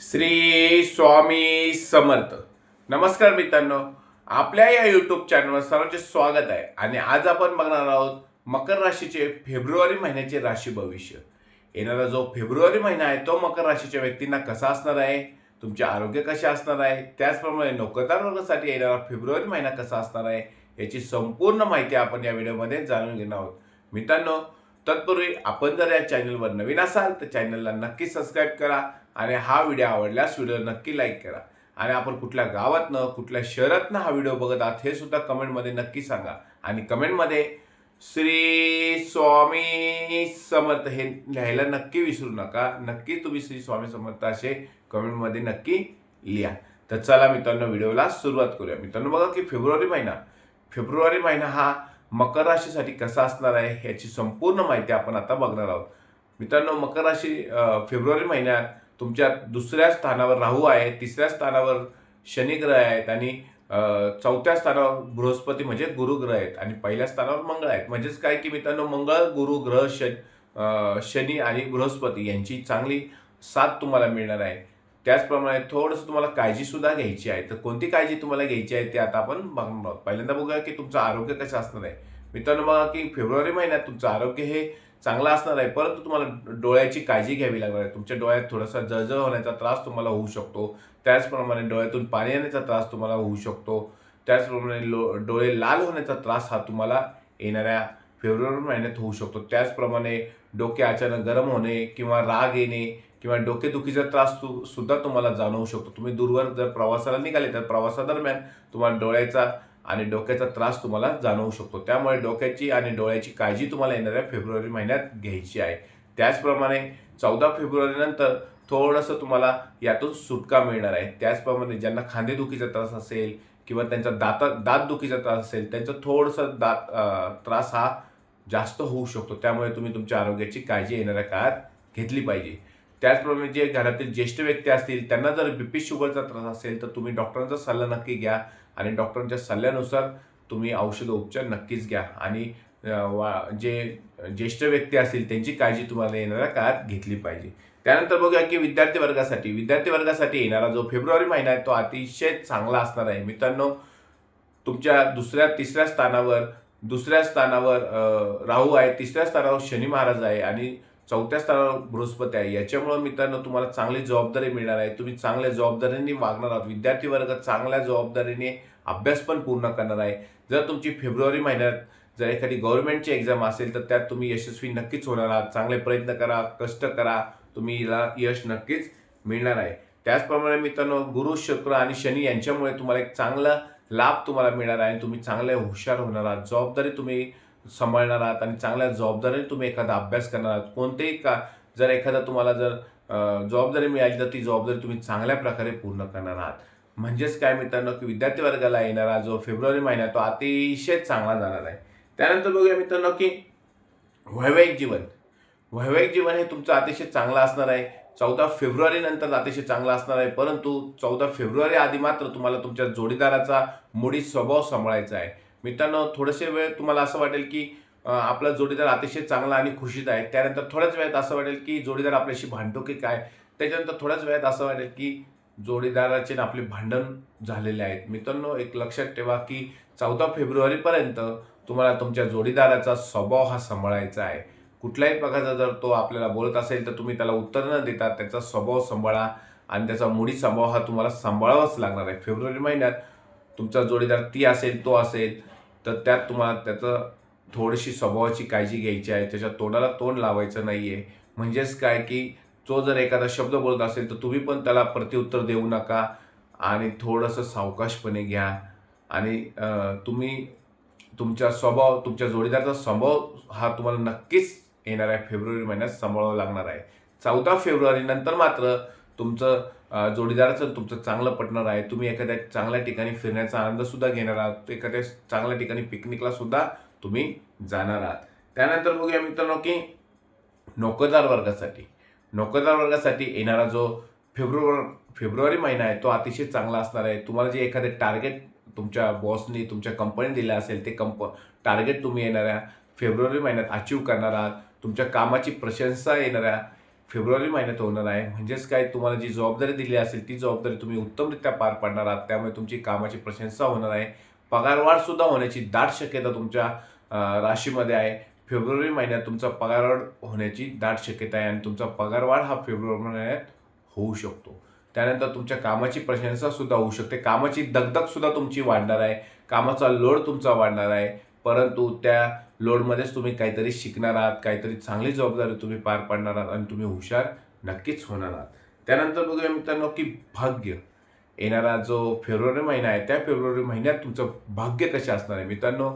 श्री स्वामी समर्थ. नमस्कार मित्रांनो. आपल्या या यूट्यूब चॅनलवर सर्वांचे स्वागत आहे. आणि आज आपण बघणार आहोत मकर राशीचे फेब्रुवारी महिन्याचे राशी भविष्य. येणारा जो फेब्रुवारी महिना आहे तो मकर राशीच्या व्यक्तींना कसा असणार आहे? तुमचे आरोग्य कसे असणार आहे? त्याचप्रमाणे नोकरदार वर्गासाठी येणारा फेब्रुवारी महिना कसा असणार आहे? याची संपूर्ण माहिती आपण या व्हिडिओमध्ये जाणून घेणार आहोत. मित्रांनो तत्पूर्वी आपण जर या चॅनलवर नवीन असाल तर चॅनलला नक्की सबस्क्राईब करा आणि हा व्हिडिओ आवडल्यास व्हिडिओ नक्की लाईक करा. आणि आपण कुठल्या गावातनं कुठल्या शहरातनं हा व्हिडिओ बघत आहात हे सुद्धा कमेंटमध्ये नक्की सांगा. आणि कमेंटमध्ये श्री स्वामी समर्थ हे लिहायला नक्की विसरू नका. नक्की तुम्ही श्री स्वामी समर्थ असे कमेंटमध्ये नक्की लिहा. तर चला मित्रांनो व्हिडिओला सुरुवात करूया. मित्रांनो बघा की फेब्रुवारी महिना. फेब्रुवारी महिना हा मकर राशीसाठी कसा असणार आहे ह्याची संपूर्ण माहिती आपण आता बघणार आहोत. मित्रांनो मकर राशी फेब्रुवारी महिन्यात तुमच्या दुसऱ्या स्थानावर राहू आहे तिसऱ्या स्थानावर शनी ग्रह आहेत आणि चौथ्या स्थानावर बृहस्पती म्हणजे गुरुग्रह आहेत आणि पहिल्या स्थानावर मंगळ आहेत. म्हणजेच काय की मित्रांनो मंगळ गुरु ग्रह शन शनी आणि बृहस्पती यांची चांगली साथ तुम्हाला मिळणार आहे. त्याचप्रमाणे थोडंसं तुम्हाला काळजीसुद्धा घ्यायची आहे. तर कोणती काळजी तुम्हाला घ्यायची आहे ते आता आपण बघणार आहोत पहिल्यांदा बघूया की तुमचं आरोग्य कसं असणार आहे. मित्रांनो बघा की फेब्रुवारी महिन्यात तुमचं आरोग्य हे चांगलं असणार आहे परंतु तुम्हाला डोळ्याची काळजी घ्यावी लागणार आहे. तुमच्या डोळ्यात थोडासा जळजळ होण्याचा त्रास तुम्हाला होऊ शकतो. त्याचप्रमाणे डोळ्यातून पाणी येण्याचा त्रास तुम्हाला होऊ शकतो. त्याचप्रमाणे लो डोळे लाल होण्याचा त्रास हा तुम्हाला येणाऱ्या फेब्रुवारी महिन्यात होऊ शकतो. त्याचप्रमाणे डोके अचानक गरम होणे किंवा राग येणे किंवा डोकेदुखीचा त्रास तु सुद्धा तुम्हाला जाणवू शकतो. तुम्ही दूरवर जर प्रवासाला निघाले तर प्रवासादरम्यान तुम्हाला डोळ्याचा आणि डोक्याचा त्रास तुम्हाला जाणवू शकतो. त्यामुळे डोक्याची आणि डोळ्याची काळजी तुम्हाला येणाऱ्या फेब्रुवारी महिन्यात घ्यायची आहे. त्याचप्रमाणे चौदा फेब्रुवारीनंतर थोडंसं तुम्हाला यातून सुटका मिळणार आहे. त्याचप्रमाणे ज्यांना खांदेदुखीचा त्रास असेल किंवा त्यांचा दाता दातदुखीचा त्रास असेल त्यांचं थोडंसं दात त्रास हा जास्त होऊ शकतो. त्यामुळे तुम्ही तुमच्या आरोग्याची काळजी येणाऱ्या काळात घेतली पाहिजे. त्याचप्रमाणे जे घरातील ज्येष्ठ व्यक्ती असतील त्यांना जर बी पी शुगरचा त्रास असेल तर तुम्ही डॉक्टरांचा सल्ला नक्की घ्या आणि डॉक्टरांच्या सल्ल्यानुसार तुम्ही औषध उपचार नक्कीच घ्या. आणि वा जे ज्येष्ठ व्यक्ती असतील त्यांची काळजी तुम्हाला येणाऱ्या काळात घेतली पाहिजे. त्यानंतर बघूया की विद्यार्थी वर्गासाठी. विद्यार्थी वर्गासाठी येणारा जो फेब्रुवारी महिना आहे तो अतिशय चांगला असणार आहे. मित्रांनो तुमच्या दुसऱ्या तिसऱ्या स्थानावर दुसऱ्या स्थानावर राहू आहे तिसऱ्या स्थानावर शनी महाराज आहे आणि चौथ्या स्थानावर बृहस्पती आहे. याच्यामुळे मित्रांनो तुम्हाला चांगली जबाबदारी मिळणार आहे. तुम्ही चांगल्या जबाबदारीने वागणार आहात. विद्यार्थी वर्ग चांगल्या जबाबदारीने अभ्यास पण पूर्ण करणार आहे. जर तुमची फेब्रुवारी महिन्यात जर एखादी गव्हर्नमेंटची एक्झाम असेल तर त्यात तुम्ही यशस्वी नक्कीच होणार आहात. चांगले प्रयत्न करा कष्ट करा. तुम्ही याला यश नक्कीच मिळणार आहे. त्याचप्रमाणे मित्रांनो गुरु शुक्र आणि शनी यांच्यामुळे तुम्हाला एक चांगला लाभ तुम्हाला मिळणार आहे. तुम्ही चांगले हुशार होणार आहात. जबाबदारी तुम्ही सांभाळणार आहात आणि चांगल्या जबाबदारीने तुम्ही एखादा अभ्यास करणार आहात. कोणतेही का जर एखादा तुम्हाला जर जबाबदारी मिळाली तर ती जबाबदारी तुम्ही चांगल्या प्रकारे पूर्ण करणार आहात. म्हणजेच काय मित्रांनो की विद्यार्थी वर्गाला येणारा जो फेब्रुवारी महिना तो अतिशय चांगला जाणार आहे. त्यानंतर बघूया मित्रांनो की वैवाहिक जीवन. वैवाहिक जीवन हे तुमचं अतिशय चांगलं असणार आहे. चौदा फेब्रुवारी नंतर अतिशय चांगलं असणार आहे. परंतु चौदा फेब्रुवारी आधी मात्र तुम्हाला तुमच्या जोडीदाराचा मोडी स्वभाव सांभाळायचा आहे. मित्रांनो थोडेसे वेळ तुम्हाला असं वाटेल की आपला जोडीदार अतिशय चांगला आणि खुशीत आहे. त्यानंतर थोड्याच वेळात असं वाटेल की जोडीदार आपल्याशी भांडतो की काय? त्याच्यानंतर थोड्याच वेळात असं वाटेल की जोडीदाराचे आपले भांडण झालेले आहेत. मित्रांनो एक लक्षात ठेवा की चौदा फेब्रुवारीपर्यंत तुम्हाला तुमच्या जोडीदाराचा स्वभाव हा सांभाळायचा आहे. कुठल्याही प्रकारचा जर तो आपल्याला बोलत असेल तर तुम्ही त्याला उत्तर न देता त्याचा स्वभाव सांभाळा आणि त्याचा मुडी स्वभाव हा तुम्हाला सांभाळावाच लागणार आहे. फेब्रुवारी महिन्यात तुमचा जोडीदार ती असेल तो असेल तर त्यात तुम्हाला त्याचं थोडीशी स्वभावाची काळजी घ्यायची आहे त्याच्या तोंडाला तोंड लावायचं नाही आहे म्हणजेच काय की तो जर एखादा शब्द बोलत असेल तर तुम्ही पण त्याला प्रत्युत्तर देऊ नका आणि थोडंसं सावकाशपणे घ्या. आणि तुम्ही तुमचा स्वभाव तुमच्या जोडीदाराचा स्वभाव हा तुम्हाला नक्कीच येणाऱ्या फेब्रुवारी महिन्यात सांभाळावा लागणार आहे. चौदा फेब्रुवारी नंतर मात्र तुमचं जोडीदाराचं तुमचं चांगलं पटणार आहे. तुम्ही एखाद्या चांगल्या ठिकाणी फिरण्याचा आनंदसुद्धा घेणार आहात. एखाद्या चांगल्या ठिकाणी पिकनिकला सुद्धा तुम्ही जाणार आहात. त्यानंतर बघूया मित्रांनो की नोकरदार वर्गासाठी. नोकरदार वर्गासाठी येणारा जो फेब्रुवारी फेब्रुवारी महिना आहे तो अतिशय चांगला असणार आहे. तुम्हाला जे एखादे टार्गेट तुमच्या बॉसनी तुमच्या कंपनीने दिलं असेल ते कंप टार्गेट तुम्ही येणाऱ्या फेब्रुवारी महिन्यात अचीव करणार आहात. तुमच्या कामाची प्रशंसा येणाऱ्या फेब्रुवारी महिन्यात होणार आहे. म्हणजेच काय तुम्हाला जी जबाबदारी दिली असेल ती जबाबदारी तुम्ही उत्तमरित्या पार पाडणार आहात. त्यामुळे तुमची कामाची प्रशंसा होणार आहे. पगारवाढसुद्धा होण्याची दाट शक्यता तुमच्या राशीमध्ये आहे. फेब्रुवारी महिन्यात तुमचा पगारवाढ होण्याची दाट शक्यता आहे आणि तुमचा पगारवाढ हा फेब्रुवारी महिन्यात होऊ शकतो. त्यानंतर तुमच्या कामाची प्रशंसासुद्धा होऊ शकते. कामाची दगदगसुद्धा तुमची वाढणार आहे. कामाचा लोड तुमचा वाढणार आहे. परंतु त्या लोडमध्येच तुम्ही काहीतरी शिकणार आहात काहीतरी चांगली जबाबदारी तुम्ही पार पाडणार आहात आणि तुम्ही हुशार नक्कीच होणार आहात. त्यानंतर बघूया मित्रांनो की भाग्य. येणारा जो फेब्रुवारी महिना आहे त्या फेब्रुवारी महिन्यात तुमचं भाग्य कसे असणार आहे? मित्रांनो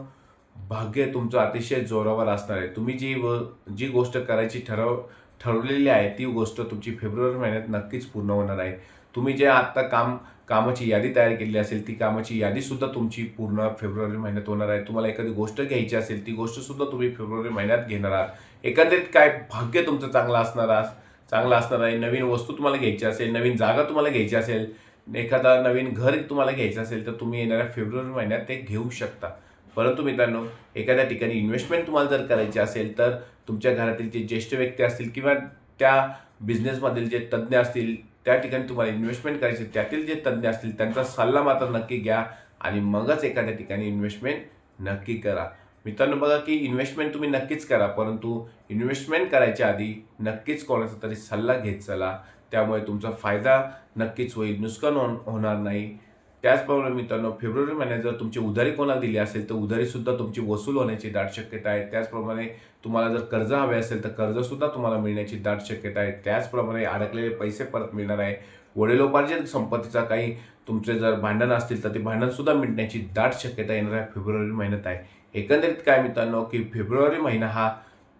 भाग्य तुमचं अतिशय जोरावर असणार आहे. तुम्ही जी व जी गोष्ट करायची ठरव ठरवलेली आहे ती गोष्ट तुमची फेब्रुवारी महिन्यात नक्कीच पूर्ण होणार आहे. तुम्ही जे आत्ता काम कामाची यादी तयार केली असेल ती कामाची यादीसुद्धा तुमची पूर्ण फेब्रुवारी महिन्यात होणार आहे. तुम्हाला एखादी गोष्ट घ्यायची असेल ती गोष्टसुद्धा तुम्ही फेब्रुवारी महिन्यात घेणार आहात. एकंदरीत काय भाग्य तुमचं चांगलं असणार आहात चांगलं असणार आहे. नवीन वस्तू तुम्हाला घ्यायची असेल नवीन जागा तुम्हाला घ्यायची असेल एखादा नवीन घर तुम्हाला घ्यायचं असेल तर तुम्ही येणाऱ्या फेब्रुवारी महिन्यात ते घेऊ शकता. परंतु मित्रांनो एखाद्या ठिकाणी इन्व्हेस्टमेंट तुम्हाला जर करायची असेल तर तुमच्या घरातील जे ज्येष्ठ व्यक्ती असतील किंवा त्या बिझनेसमधील जे तज्ज्ञ असतील त्या ठिकाणी तुम्हाला इन्व्हेस्टमेंट करायची त्यातील जे तज्ज्ञ असतील त्यांचा सल्ला मात्र नक्की घ्या आणि मगच एखाद्या ठिकाणी इन्व्हेस्टमेंट नक्की करा. मित्रांनो बघा की इन्व्हेस्टमेंट तुम्ही नक्कीच करा परंतु इन्व्हेस्टमेंट करायच्या आधी नक्कीच कोणाचा तरी सल्ला घेत चला. त्यामुळे तुमचा फायदा नक्कीच होईल. नुकसान होणार नाही. त्याचप्रमाणे मित्रांनो फेब्रुवारी महिन्यात जर तुमची उधारी कोणाला दिली असेल तर उधारीसुद्धा तुमची वसूल होण्याची दाट शक्यता आहे. त्याचप्रमाणे तुम्हाला जर कर्ज हवे असेल तर कर्जसुद्धा तुम्हाला मिळण्याची दाट शक्यता आहे. त्याचप्रमाणे अडकलेले पैसे परत मिळणार आहे. वडिलोपार्जित संपत्तीचा काही तुमचे जर भांडण असतील तर ते भांडणसुद्धा मिळण्याची दाट शक्यता येणाऱ्या फेब्रुवारी महिन्यात आहे. एकंदरीत काय मित्रांनो की फेब्रुवारी महिना हा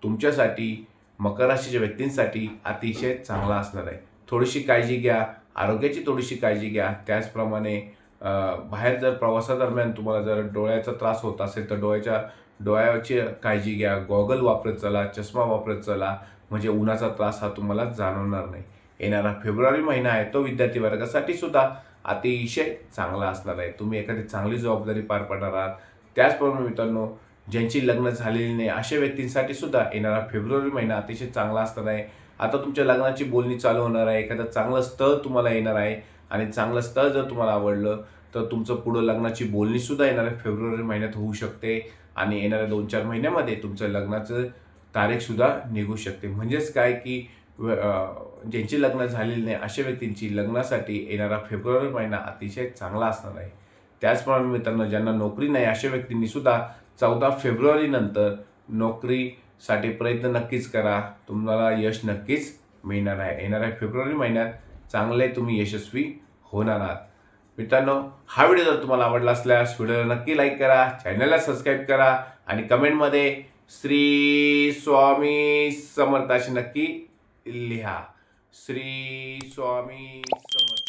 तुमच्यासाठी मकर राशीच्या व्यक्तींसाठी अतिशय चांगला असणार आहे. थोडीशी काळजी घ्या. आरोग्याची थोडीशी काळजी घ्या. त्याचप्रमाणे बाहेर जर प्रवासादरम्यान तुम्हाला जर डोळ्याचा त्रास होत असेल तर डोळ्याच्या डोळ्याची काळजी घ्या गॉगल वापरत चला चष्मा वापरत चला म्हणजे उन्हाचा त्रास हा तुम्हाला जाणवणार नाही. येणारा फेब्रुवारी महिना आहे तो विद्यार्थी वर्गासाठी सुद्धा अतिशय चांगला असणार आहे. तुम्ही एखादी चांगली जबाबदारी पार पाडणार आहात. त्याचप्रमाणे मित्रांनो ज्यांची लग्न झालेली नाही अशा व्यक्तींसाठी सुद्धा येणारा फेब्रुवारी महिना अतिशय चांगला असणार आहे. आता तुमच्या लग्नाची बोलणी चालू होणार आहे एखादं चांगलं स्थळ तुम्हाला येणार आहे. आणि चांगलं स्थळ जर तुम्हाला आवडलं तर तुमचं पुढं लग्नाची बोलणीसुद्धा येणाऱ्या फेब्रुवारी महिन्यात होऊ शकते आणि येणाऱ्या दोन चार महिन्यामध्ये तुमचं लग्नाचं तारीखसुद्धा निघू शकते. म्हणजेच काय की व- ज्यांची लग्न झालेली नाही अशा व्यक्तींची लग्नासाठी येणारा फेब्रुवारी महिना अतिशय चांगला असणार आहे. त्याचप्रमाणे मित्रांनो ज्यांना नोकरी नाही अशा व्यक्तींनीसुद्धा चौदा फेब्रुवारीनंतर नोकरीसाठी प्रयत्न नक्कीच करा. तुम्हाला यश नक्कीच मिळणार आहे. येणाऱ्या फेब्रुवारी महिन्यात चांगले तुम्ही यशस्वी होणार आहात. मित्रांनो हा व्हिडिओ जर तुम्हाला आवडला असल्यास व्हिडिओला नक्की लाईक करा चॅनलला सबस्क्राईब करा आणि कमेंटमध्ये श्री स्वामी समर्थ अशी नक्की लिहा. श्री स्वामी समर्थ.